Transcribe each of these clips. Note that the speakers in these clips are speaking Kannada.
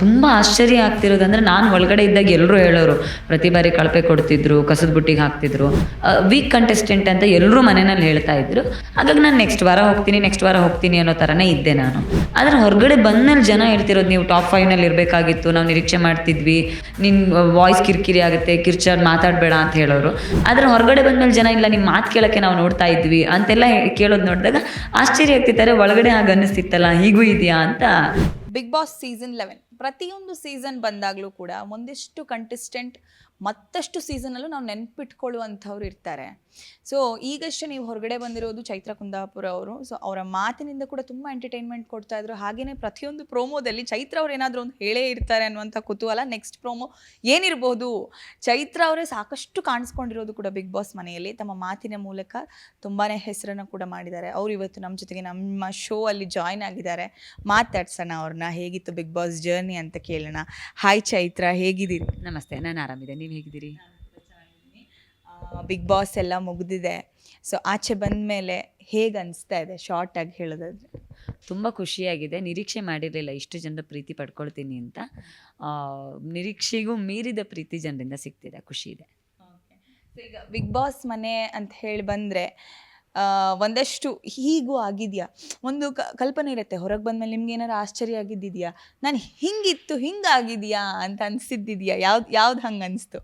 ತುಂಬ ಆಶ್ಚರ್ಯ ಆಗ್ತಿರೋದಂದ್ರೆ ನಾನು ಒಳಗಡೆ ಇದ್ದಾಗ ಎಲ್ಲರೂ ಹೇಳೋರು, ಪ್ರತಿ ಬಾರಿ ಕಳಪೆ ಕೊಡ್ತಿದ್ರು, ಕಸದ ಬುಟ್ಟಿಗೆ ಹಾಕ್ತಿದ್ರು. ವೀಕ್ ಕಂಟೆಸ್ಟೆಂಟ್ ಅಂತ ಎಲ್ಲರೂ ಮನೆಯಲ್ಲಿ ಹೇಳ್ತಾ ಇದ್ರು. ಹಾಗಾಗಿ ನಾನು ನೆಕ್ಸ್ಟ್ ವಾರ ಹೋಗ್ತೀನಿ ನೆಕ್ಸ್ಟ್ ವಾರ ಹೋಗ್ತೀನಿ ಅನ್ನೋ ಥರನೇ ಇದ್ದೆ ನಾನು. ಆದರೆ ಹೊರಗಡೆ ಬಂದ್ಮೇಲೆ ಜನ ಹೇಳ್ತಿರೋದು, ನೀವು ಟಾಪ್ ಫೈವ್ನಲ್ಲಿ ಇರಬೇಕಾಗಿತ್ತು, ನಾವು ನಿರೀಕ್ಷೆ ಮಾಡ್ತಿದ್ವಿ ನಿನ್ನ ವಾಯ್ಸ್ ಕಿರಿಕಿರಿ ಆಗುತ್ತೆ ಕಿರ್ಚಾಡ್ ಮಾತಾಡಬೇಡ ಅಂತ ಹೇಳೋರು. ಆದರೆ ಹೊರಗಡೆ ಬಂದ್ಮೇಲೆ ಜನ, ಇಲ್ಲ ನಿಮ್ಮ ಮಾತು ಕೇಳೋಕ್ಕೆ ನಾವು ನೋಡ್ತಾ ಇದ್ವಿ ಅಂತೆಲ್ಲ ಕೇಳೋದು ನೋಡಿದಾಗ ಆಶ್ಚರ್ಯ ಆಗ್ತಿದ್ದಾರೆ ಒಳಗಡೆ ಹಾಗೆ ಅನ್ನಿಸ್ತಿತ್ತಲ್ಲ, ಹೀಗೂ ಇದೆಯಾ? ಅಂತ ಬಿಗ್ ಬಾಸ್ ಸೀಸನ್ ಲೆವೆನ್ ಪ್ರತಿಯೊಂದು ಸೀಸನ್ ಬಂದಾಗಲೂ ಕೂಡ ಒಂದಿಷ್ಟು ಕಂಟೆಸ್ಟೆಂಟ್ ಮತ್ತಷ್ಟು ಸೀಸನಲ್ಲೂ ನಾವು ನೆನ್ಪಿಟ್ಕೊಳ್ಳುವಂಥವ್ರು ಇರ್ತಾರೆ. ಸೊ ಈಗಷ್ಟೇ ನೀವು ಹೊರಗಡೆ ಬಂದಿರೋದು ಚೈತ್ರ ಕುಂದಾಪುರ ಅವರು. ಸೊ ಅವರ ಮಾತಿನಿಂದ ಕೂಡ ತುಂಬ ಎಂಟರ್ಟೈನ್ಮೆಂಟ್ ಕೊಡ್ತಾ ಇದ್ರು. ಹಾಗೆಯೇ ಪ್ರತಿಯೊಂದು ಪ್ರೋಮೋದಲ್ಲಿ ಚೈತ್ರ ಅವ್ರು ಏನಾದರೂ ಒಂದು ಹೇಳೇ ಇರ್ತಾರೆ ಅನ್ನುವಂಥ ಕುತೂಹಲ ನೆಕ್ಸ್ಟ್ ಪ್ರೋಮೋ ಏನಿರ್ಬೋದು? ಚೈತ್ರ ಅವರೇ ಸಾಕಷ್ಟು ಕಾಣಿಸ್ಕೊಂಡಿರೋದು ಕೂಡ ಬಿಗ್ ಬಾಸ್ ಮನೆಯಲ್ಲಿ. ತಮ್ಮ ಮಾತಿನ ಮೂಲಕ ತುಂಬಾ ಹೆಸರನ್ನು ಕೂಡ ಮಾಡಿದ್ದಾರೆ. ಅವರು ಇವತ್ತು ನಮ್ಮ ಜೊತೆಗೆ ನಮ್ಮ ಶೋ ಅಲ್ಲಿ ಜಾಯ್ನ್ ಆಗಿದ್ದಾರೆ. ಮಾತಾಡ್ಸೋಣ ಅವ್ರನ್ನ. ಹೇಗಿತ್ತು ಬಿಗ್ ಬಾಸ್ ಜರ್ನಿ ಅಂತ ಕೇಳೋಣ. ಹಾಯ್ ಚೈತ್ರ, ಹೇಗಿದ್ದೀರಿ? ನಮಸ್ತೆ, ನಾನು ಆರಾಮಿದೆ ನೀವು ಹೇಗಿದ್ದೀರಿ? ಬಿಗ್ ಬಾಸ್ ಎಲ್ಲ ಮುಗಿದಿದೆ. ಸೊ ಆಚೆ ಬಂದ ಮೇಲೆ ಹೇಗೆ ಅನಿಸ್ತಾ ಇದೆ ಶಾರ್ಟಾಗಿ ಹೇಳೋದಾದ್ರೆ? ತುಂಬ ಖುಷಿಯಾಗಿದೆ. ನಿರೀಕ್ಷೆ ಮಾಡಿರಲಿಲ್ಲ ಇಷ್ಟು ಜನರ ಪ್ರೀತಿ ಪಡ್ಕೊಳ್ತೀನಿ ಅಂತ. ನಿರೀಕ್ಷೆಗೂ ಮೀರಿದ ಪ್ರೀತಿ ಜನರಿಂದ ಸಿಗ್ತಿದೆ ಖುಷಿ ಇದೆ. ಸೊ ಈಗ ಬಿಗ್ ಬಾಸ್ ಮನೆ ಅಂತ ಹೇಳಿ ಬಂದರೆ ಒಂದಷ್ಟು ಹೀಗೂ ಆಗಿದೆಯಾ? ಒಂದು ಕಲ್ಪನೆ ಇರುತ್ತೆ ಹೊರಗೆ ಬಂದಮೇಲೆ ನಿಮ್ಗೆ ಏನಾರು ಆಶ್ಚರ್ಯ ಆಗಿದ್ದಿದೆಯಾ? ನಾನು ಹಿಂಗಿತ್ತು ಹಿಂಗಾಗಿದೆಯಾ ಅಂತ ಅನಿಸಿದ್ದಿದೆಯಾ? ಯಾವ್ದು ಯಾವ್ದು ಹಂಗೆ ಅನಿಸ್ತು?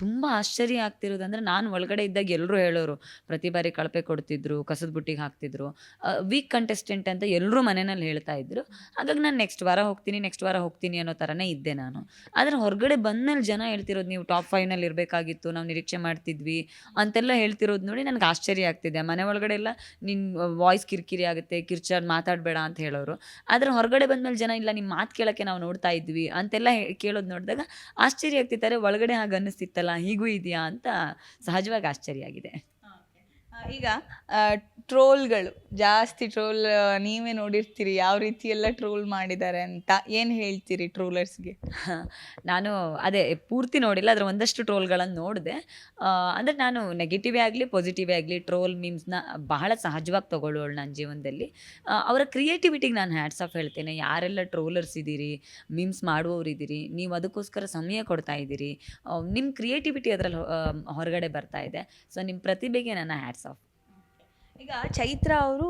ತುಂಬ ಆಶ್ಚರ್ಯ ಆಗ್ತಿರೋದಂದ್ರೆ ನಾನು ಒಳಗಡೆ ಇದ್ದಾಗ ಎಲ್ಲರೂ ಹೇಳೋರು, ಪ್ರತಿ ಬಾರಿ ಕಳಪೆ ಕೊಡ್ತಿದ್ರು, ಕಸದ ಬುಟ್ಟಿಗೆ ಹಾಕ್ತಿದ್ರು. ವೀಕ್ ಕಂಟೆಸ್ಟೆಂಟ್ ಅಂತ ಎಲ್ಲರೂ ಮನೆಯಲ್ಲಿ ಹೇಳ್ತಾ ಇದ್ರು. ಹಾಗಾಗಿ ನಾನು ನೆಕ್ಸ್ಟ್ ವಾರ ಹೋಗ್ತೀನಿ ನೆಕ್ಸ್ಟ್ ವಾರ ಹೋಗ್ತೀನಿ ಅನ್ನೋ ಥರನೇ ಇದ್ದೆ ನಾನು. ಆದರೆ ಹೊರಗಡೆ ಬಂದಮೇಲೆ ಜನ ಹೇಳ್ತಿರೋದು, ನೀವು ಟಾಪ್ ಫೈವ್ನಲ್ಲಿ ಇರಬೇಕಾಗಿತ್ತು, ನಾವು ನಿರೀಕ್ಷೆ ಮಾಡ್ತಿದ್ವಿ ಅಂತೆಲ್ಲ ಹೇಳ್ತಿರೋದು ನೋಡಿ ನನಗೆ ಆಶ್ಚರ್ಯ ಆಗ್ತಿದೆ. ಮನೆ ಒಳಗಡೆ ಎಲ್ಲ ನಿನ್ನ ವಾಯ್ಸ್ ಕಿರಿಕಿರಿ ಆಗುತ್ತೆ, ಕಿರ್ಚಾಡ್ ಮಾತಾಡಬೇಡ ಅಂತ ಹೇಳೋರು. ಆದರೆ ಹೊರಗಡೆ ಬಂದಮೇಲೆ ಜನ, ಇಲ್ಲ ನಿಮ್ಮ ಮಾತು ಕೇಳೋಕ್ಕೆ ನಾವು ನೋಡ್ತಾ ಇದ್ವಿ ಅಂತೆಲ್ಲ ಕೇಳೋದು ನೋಡಿದಾಗ ಆಶ್ಚರ್ಯ ಆಗ್ತಿದ್ದಾರೆ. ಒಳಗಡೆ ಹಾಗೆ ಅನ್ನಿಸ್ತಿತ್ತಲ್ಲ ಹೀಗೂ ಇದೆಯಾ ಅಂತ ಸಹಜವಾಗಿ ಆಶ್ಚರ್ಯ ಆಗಿದೆ. ಈಗ ಟ್ರೋಲ್ಗಳು, ಜಾಸ್ತಿ ಟ್ರೋಲ್ ನೀವೇ ನೋಡಿರ್ತೀರಿ ಯಾವ ರೀತಿ ಎಲ್ಲ ಟ್ರೋಲ್ ಮಾಡಿದ್ದಾರೆ ಅಂತ ಏನು ಹೇಳ್ತೀರಿ ಟ್ರೋಲರ್ಸ್ಗೆ? ನಾನು ಅದೇ ಪೂರ್ತಿ ನೋಡಿಲ್ಲ ಅದರ ಒಂದಷ್ಟು ಟ್ರೋಲ್ಗಳನ್ನು ನೋಡಿದೆ. ಅಂದರೆ ನಾನು ನೆಗೆಟಿವೇ ಆಗಲಿ ಪಾಸಿಟಿವೇ ಆಗಲಿ, ಟ್ರೋಲ್ ಮೀಮ್ಸ್ನ ಬಹಳ ಸಹಜವಾಗಿ ತೊಗೊಳ್ಳೋಳು ನನ್ನ ಜೀವನದಲ್ಲಿ. ಅವರ ಕ್ರಿಯೇಟಿವಿಟಿಗೆ ನಾನು ಹ್ಯಾಟ್ಸ್ ಆಫ್ ಹೇಳ್ತೇನೆ. ಯಾರೆಲ್ಲ ಟ್ರೋಲರ್ಸ್ ಇದ್ದೀರಿ ಮೀಮ್ಸ್ ಮಾಡುವವರು ಇದ್ದೀರಿ, ನೀವು ಅದಕ್ಕೋಸ್ಕರ ಸಮಯ ಕೊಡ್ತಾ ಇದ್ದೀರಿ ನಿಮ್ಮ ಕ್ರಿಯೇಟಿವಿಟಿ ಅದರಲ್ಲಿ ಹೊರಗಡೆ ಬರ್ತಾ ಇದೆ. ಸೊ ನಿಮ್ಮ ಪ್ರತಿಭೆಗೆ ನನ್ನ ಹ್ಯಾಟ್ಸ್ ಆಫ್ ಈಗ ಚೈತ್ರ ಅವರು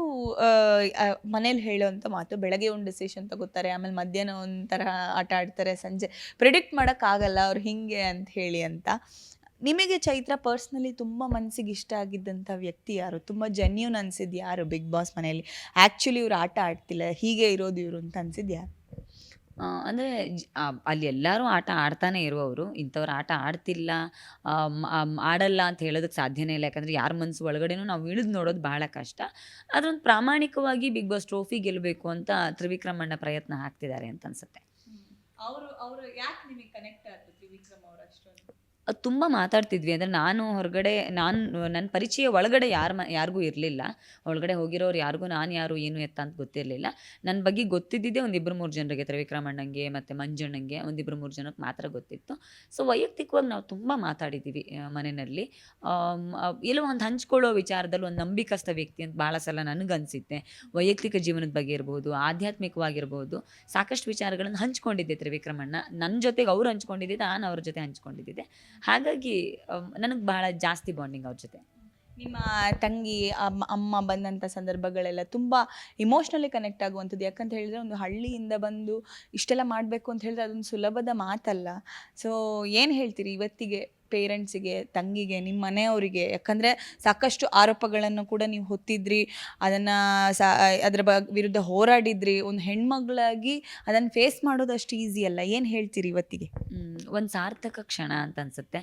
ಮನೇಲಿ ಹೇಳೋವಂಥ ಮಾತು, ಬೆಳಗ್ಗೆ ಒಂದು ಡಿಸಿಷನ್ ತಗೋತಾರೆ, ಆಮೇಲೆ ಮಧ್ಯಾಹ್ನ ಒಂಥರ ಆಟ ಆಡ್ತಾರೆ, ಸಂಜೆ. ಪ್ರಿಡಿಕ್ಟ್ ಮಾಡೋಕ್ಕಾಗಲ್ಲ, ಅವ್ರು ಹಿಂಗೆ ಅಂತ ಹೇಳಿ ಅಂತ. ನಿಮಗೆ ಚೈತ್ರ ಪರ್ಸ್ನಲಿ ತುಂಬ ಮನಸ್ಸಿಗೆ ಇಷ್ಟ ಆಗಿದ್ದಂಥ ವ್ಯಕ್ತಿ ಯಾರು? ತುಂಬ ಜೆನ್ಯೂನ್ ಅನ್ಸಿದ್ದು ಯಾರು ಬಿಗ್ ಬಾಸ್ ಮನೆಯಲ್ಲಿ? ಆ್ಯಕ್ಚುಲಿ ಇವ್ರು ಆಟ ಆಡ್ತಿಲ್ಲ, ಹೀಗೆ ಇರೋದು ಇವರು ಅಂತ ಅನ್ಸಿದ್ದು ಅಂದರೆ ಅಲ್ಲಿ ಎಲ್ಲರೂ ಆಟ ಆಡ್ತಾನೆ ಇರುವವರು. ಇಂಥವ್ರು ಆಟ ಆಡ್ತಿಲ್ಲ. ಆಡಲ್ಲ ಅಂತ ಹೇಳೋದಕ್ಕೆ ಸಾಧ್ಯನೇ ಇಲ್ಲ. ಯಾಕಂದರೆ ಯಾರ ಮನಸ್ಸು ಒಳಗಡೆನೂ ನಾವು ಇಳಿದು ನೋಡೋದು ಬಹಳ ಕಷ್ಟ. ಅದೊಂದು ಪ್ರಾಮಾಣಿಕವಾಗಿ ಬಿಗ್ ಬಾಸ್ ಟ್ರೋಫಿ ಗೆಲ್ಲಬೇಕು ಅಂತ ತ್ರಿವಿಕ್ರಮಣ್ಣ ಪ್ರಯತ್ನ ಹಾಕ್ತಿದ್ದಾರೆ ಅಂತ ಅನ್ಸುತ್ತೆ. ಅವರು ಅವರು ಯಾಕೆ ನಿಮಗೆ ಕನೆಕ್ಟ್ ಆಯ್ತು ತ್ರಿವಿಕ್ರಮ್ ಅವರು ತುಂಬ ಮಾತಾಡ್ತಿದ್ವಿ. ಅಂದರೆ ನಾನು ಹೊರಗಡೆ, ನಾನು ನನ್ನ ಪರಿಚಯ ಒಳಗಡೆ ಯಾರು ಮ, ಯಾರಿಗೂ ಇರಲಿಲ್ಲ. ಒಳಗಡೆ ಹೋಗಿರೋರು ಯಾರಿಗೂ, ನಾನು ಯಾರು, ಏನು ಎತ್ತ ಅಂತ ಗೊತ್ತಿರಲಿಲ್ಲ. ನನ್ನ ಬಗ್ಗೆ ಗೊತ್ತಿದ್ದಿದ್ದೆ ಒಂದಿಬ್ಬರು ಮೂರು ಜನರಿಗೆ ತ್ರಿವಿಕ್ರಮಣ್ಣಂಗೆ ಮತ್ತು ಮಂಜಣ್ಣಂಗೆ ಒಂದಿಬ್ಬರು ಮೂರು ಜನಕ್ಕೆ ಮಾತ್ರ ಗೊತ್ತಿತ್ತು. ಸೊ ವೈಯಕ್ತಿಕವಾಗಿ ನಾವು ತುಂಬ ಮಾತಾಡಿದ್ದೀವಿ ಮನೆಯಲ್ಲಿ. ಎಲ್ಲೋ ಒಂದು ಹಂಚ್ಕೊಳ್ಳೋ ವಿಚಾರದಲ್ಲಿ ಒಂದು ನಂಬಿಕಸ್ಥ ವ್ಯಕ್ತಿ ಅಂತ ಭಾಳ ಸಲ ನನಗನ್ಸುತ್ತೆ. ವೈಯಕ್ತಿಕ ಜೀವನದ ಬಗ್ಗೆ ಇರ್ಬೋದು, ಆಧ್ಯಾತ್ಮಿಕವಾಗಿರ್ಬೋದು, ಸಾಕಷ್ಟು ವಿಚಾರಗಳನ್ನು ಹಂಚ್ಕೊಂಡಿದ್ದೆ ತ್ರಿವಿಕ್ರಮಣ್ಣ ನನ್ನ ಜೊತೆಗೆ ಅವ್ರು ಹಂಚ್ಕೊಂಡಿದ್ದೆ, ನಾನು ಅವ್ರ ಜೊತೆ ಹಂಚ್ಕೊಂಡಿದ್ದೆ. ಹಾಗಾಗಿ ನನಗೆ ಬಹಳ ಜಾಸ್ತಿ ಬಾಂಡಿಂಗ್ ಅವ್ರ ಜೊತೆ. ನಿಮ್ಮ ತಂಗಿ, ಅಮ್ಮ ಅಮ್ಮ ಬಂದಂಥ ಸಂದರ್ಭಗಳೆಲ್ಲ ತುಂಬ ಇಮೋಷ್ನಲಿ ಕನೆಕ್ಟ್ ಆಗುವಂಥದ್ದು. ಯಾಕಂತ ಹೇಳಿದ್ರೆ ಒಂದು ಹಳ್ಳಿಯಿಂದ ಬಂದು ಇಷ್ಟೆಲ್ಲ ಮಾಡಬೇಕು ಅಂತ ಹೇಳಿದ್ರೆ ಅದೊಂದು ಸುಲಭದ ಮಾತಲ್ಲ. ಸೊ ಏನು ಹೇಳ್ತೀರಿ ಇವತ್ತಿಗೆ? ಪೇರೆಂಟ್ಸಿಗೆ ತಂಗಿಗೆ ನಿಮ್ಮ ಮನೆಯವರಿಗೆ, ಯಾಕಂದರೆ ಸಾಕಷ್ಟು ಆರೋಪಗಳನ್ನು ಕೂಡ ನೀವು ಹೊತ್ತಿದ್ರಿ. ಅದನ್ನು ಸಾ, ಅದರ ಬ, ವಿರುದ್ಧ ಹೋರಾಡಿದ್ರಿ. ಒಂದು ಹೆಣ್ಮಗಳಾಗಿ ಅದನ್ನು ಫೇಸ್ ಮಾಡೋದು ಅಷ್ಟು ಈಸಿ ಅಲ್ಲ. ಏನು ಹೇಳ್ತೀರಿ ಇವತ್ತಿಗೆ? ಒಂದು ಸಾರ್ಥಕ ಕ್ಷಣ ಅಂತ ಅನ್ಸುತ್ತೆ.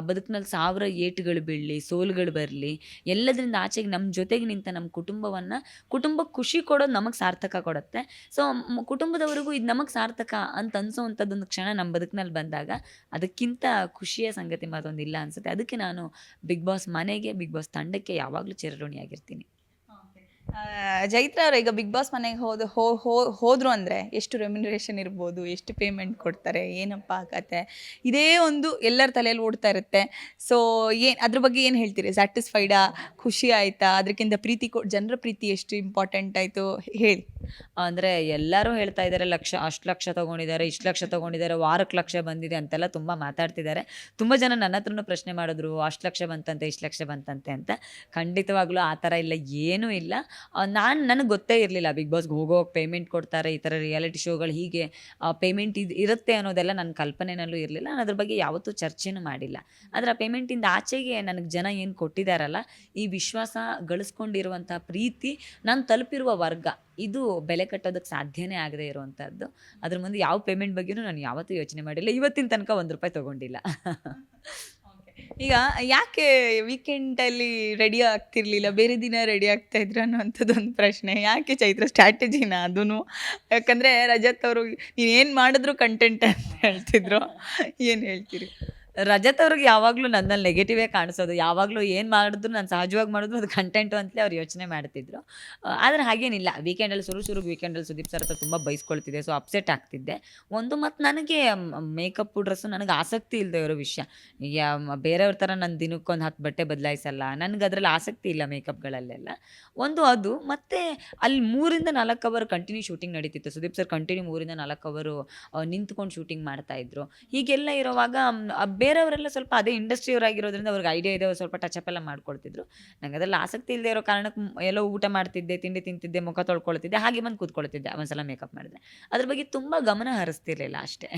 ಬದುಕಿನಲ್ಲಿ ಸಾವಿರ ಏಟುಗಳು ಬೀಳಲಿ, ಸೋಲುಗಳು ಬರಲಿ, ಎಲ್ಲದರಿಂದ ಆಚೆಗೆ ನಮ್ಮ ಜೊತೆಗೆ ನಿಂತ ನಮ್ಮ ಕುಟುಂಬವನ್ನು ಕುಟುಂಬಕ್ಕೆ ಖುಷಿ ಕೊಡೋದು ನಮಗೆ ಸಾರ್ಥಕ ಕೊಡುತ್ತೆ. ಸೊ ಕುಟುಂಬದವರಿಗೂ ಇದು ನಮಗೆ ಸಾರ್ಥಕ ಅಂತ ಅನ್ಸೋವಂಥದ್ದೊಂದು ಕ್ಷಣ ನಮ್ಮ ಬದುಕಿನಲ್ಲಿ ಬಂದಾಗ ಅದಕ್ಕಿಂತ ಖುಷಿಯ ಸಂಗತಿ ಮತ್ತೊಂದಿಲ್ಲ ಅನ್ಸುತ್ತೆ. ಅದಕ್ಕೆ ನಾನು ಬಿಗ್ ಬಾಸ್ ಮನೆಗೆ ಬಿಗ್ ಬಾಸ್ ತಂಡಕ್ಕೆ ಯಾವಾಗಲೂ ಚಿರಋಣಿಯಾಗಿರ್ತೀನಿ ಜೈತ್ರ ಅವರು ಈಗ ಬಿಗ್ ಬಾಸ್ ಮನೆಗೆ ಹೋದ ಹೋ ಹೋ- ಹೋದ್ರು ಅಂದರೆ ಎಷ್ಟು ರೆಮ್ಯುನರೇಷನ್ ಇರ್ಬೋದು ಎಷ್ಟು ಪೇಮೆಂಟ್ ಕೊಡ್ತಾರೆ ಏನಪ್ಪ ಕತೆ? ಇದೇ ಒಂದು ಎಲ್ಲರ ತಲೆಯಲ್ಲಿ ಓಡ್ತಾ ಇರುತ್ತೆ. ಸೊ ಏನು ಅದ್ರ ಬಗ್ಗೆ ಏನು ಹೇಳ್ತೀರಿ? ಸ್ಯಾಟಿಸ್ಫೈಡಾ ಖುಷಿ ಆಯಿತಾ? ಅದಕ್ಕಿಂತ ಪ್ರೀತಿ ಕೊ ಜನರ ಪ್ರೀತಿ ಎಷ್ಟು ಇಂಪಾರ್ಟೆಂಟ್ ಆಯಿತು? ಹೇಳಿ. ಅಂದರೆ ಎಲ್ಲರೂ ಹೇಳ್ತಾ ಇದ್ದಾರೆ, ಲಕ್ಷ, ಅಷ್ಟು ಲಕ್ಷ ತೊಗೊಂಡಿದ್ದಾರೆ, ಇಷ್ಟು ಲಕ್ಷ ತೊಗೊಂಡಿದ್ದಾರೆ ವಾರಕ್ಕೆ ಲಕ್ಷ ಬಂದಿದೆ ಅಂತೆಲ್ಲ ತುಂಬ ಮಾತಾಡ್ತಿದ್ದಾರೆ. ತುಂಬ ಜನ ನನ್ನ ಹತ್ರನೂ ಪ್ರಶ್ನೆ ಮಾಡಿದ್ರು, ಅಷ್ಟು ಲಕ್ಷ ಬಂತಂತೆ, ಇಷ್ಟು ಲಕ್ಷ ಬಂತಂತೆ ಅಂತ. ಖಂಡಿತವಾಗ್ಲೂ ಆ ಥರ ಇಲ್ಲ, ಏನೂ ಇಲ್ಲ. ನಾನು, ನನಗೆ ಗೊತ್ತೇ ಇರಲಿಲ್ಲ, ಬಿಗ್ ಬಾಸ್ಗೆ ಹೋಗೋಕ್ಕೆ ಪೇಮೆಂಟ್ ಕೊಡ್ತಾರೆ, ಈ ಥರ ರಿಯಾಲಿಟಿ ಶೋಗಳು ಹೀಗೆ ಪೇಮೆಂಟ್ ಇದು, ಇರುತ್ತೆ ಅನ್ನೋದೆಲ್ಲ ನನ್ನ ಕಲ್ಪನೆನಲ್ಲೂ ಇರಲಿಲ್ಲ, ನಾನು ಅದ್ರ ಬಗ್ಗೆ ಯಾವತ್ತೂ ಚರ್ಚೆನೂ ಮಾಡಿಲ್ಲ. ಆದರೆ ಆ ಪೇಮೆಂಟಿಂದ ಆಚೆಗೆ ನನಗೆ ಜನ ಏನು ಕೊಟ್ಟಿದ್ದಾರಲ್ಲ ಈ ವಿಶ್ವಾಸ ಗಳಿಸ್ಕೊಂಡಿರುವಂಥ ಪ್ರೀತಿ ನಾನು ತಲುಪಿರುವ ವರ್ಗ. ಇದು ಬೆಲೆ ಕಟ್ಟೋದಕ್ಕೆ ಸಾಧ್ಯನೇ ಆಗದೆ ಇರುವಂಥದ್ದು ಅದ್ರ ಮುಂದೆ ಯಾವ ಪೇಮೆಂಟ್ ಬಗ್ಗೆಯೂ ನಾನು ಯಾವತ್ತೂ ಯೋಚನೆ ಮಾಡಿಲ್ಲ. ಇವತ್ತಿನ ತನಕ ಒಂದು ರೂಪಾಯಿ ತಗೊಂಡಿಲ್ಲ. ಈಗ ಯಾಕೆ ವೀಕೆಂಡಲ್ಲಿ ರೆಡಿ ಆಗ್ತಿರ್ಲಿಲ್ಲ? ಬೇರೆ ದಿನ ರೆಡಿ ಆಗ್ತಾ ಇದ್ರು ಅನ್ನೋಂಥದ್ದು ಒಂದು ಪ್ರಶ್ನೆ. ಯಾಕೆ ಚೈತ್ರ ಸ್ಟ್ರಾಟಜಿನ ಅದೂ ಯಾಕಂದರೆ ರಜತ್ ಅವರು ನೀನು ಏನು ಮಾಡಿದ್ರು ಕಂಟೆಂಟ್ ಅಂತ ಹೇಳ್ತಿದ್ರು. ಏನು ಹೇಳ್ತೀರಿ? ರಜತ್ ಅವ್ರಿಗೆ ಯಾವಾಗಲೂ ನನ್ನಲ್ಲಿ ನೆಗೆಟಿವೇ ಕಾಣಿಸೋದು. ಯಾವಾಗಲೂ ಏನು ಮಾಡಿದ್ರು ನಾನು ಸಹಜವಾಗಿ ಮಾಡಿದ್ರು ಅದು ಕಂಟೆಂಟು ಅಂತಲೇ ಅವ್ರು ಯೋಚನೆ ಮಾಡ್ತಿದ್ರು. ಆದರೆ ಹಾಗೇನಿಲ್ಲ. ವೀಕೆಂಡಲ್ಲಿ ಶುರು ಶುರು ವೀಕೆಂಡಲ್ಲಿ ಸುದೀಪ್ ಸರ್ ಹತ್ರ ತುಂಬ ಬೈಸ್ಕೊಳ್ತಿದ್ದೆ. So upset ಆಗ್ತಿದ್ದೆ. ಒಂದು ಮತ್ತು ನನಗೆ ಮೇಕಪ್ ಡ್ರೆಸ್ಸು ನನಗೆ ಆಸಕ್ತಿ ಇಲ್ಲದೆ ಇರೋ ವಿಷಯ. ಬೇರೆಯವ್ರ ಥರ ನಾನು ದಿನಕ್ಕೊಂದು ಹತ್ತು ಬಟ್ಟೆ ಬದಲಾಯಿಸಲ್ಲ. ನನಗೆ ಅದರಲ್ಲಿ ಆಸಕ್ತಿ ಇಲ್ಲ ಮೇಕಪ್ಗಳಲ್ಲೆಲ್ಲ ಒಂದು ಅದು. ಮತ್ತು ಅಲ್ಲಿ ಮೂರಿಂದ ನಾಲ್ಕು ಅವರ್ ಕಂಟಿನ್ಯೂ ಶೂಟಿಂಗ್ ನಡೀತಿತ್ತು. ಸುದೀಪ್ ಸರ್ ಕಂಟಿನ್ಯೂ ಮೂರಿಂದ ನಾಲ್ಕು ಅವರು ನಿಂತ್ಕೊಂಡು ಶೂಟಿಂಗ್ ಮಾಡ್ತಾಯಿದ್ರು ಹೀಗೆಲ್ಲ ಇರುವಾಗ ಬೇರೆಯವರೆಲ್ಲ ಸ್ವಲ್ಪ ಅದೇ ಇಂಡಸ್ಟ್ರಿಯವರಾಗಿರೋದ್ರಿಂದ ಅವ್ರಿಗೆ ಐಡಿಯಾ ಇದೆ ಸ್ವಲ್ಪ ಟಚಪ್ ಎಲ್ಲ ಮಾಡ್ಕೊಳ್ತಿದ್ರು. ನಂಗೆ ಅದರಲ್ಲಿ ಆಸಕ್ತಿ ಇಲ್ಲದೆ ಇರೋ ಕಾರಣಕ್ಕೆ ಎಲ್ಲೋ ಊಟ ಮಾಡ್ತಿದ್ದೆ, ತಿಂಡಿ ತಿಂತಿದ್ದೆ, ಮುಖ ತೊಳ್ಕೊಳ್ತಿದ್ದೆ, ಹಾಗೆ ಬಂದು ಕೂತ್ಕೊಳ್ತಿದ್ದೆ, ಒಂದ್ಸಲ ಮೇಕಪ್ ಮಾಡಿದ್ರೆ. ಅದ್ರ ಬಗ್ಗೆ ತುಂಬ ಗಮನ ಹರಿಸ್ತಿರ್ಲಿಲ್ಲ ಅಷ್ಟೇ.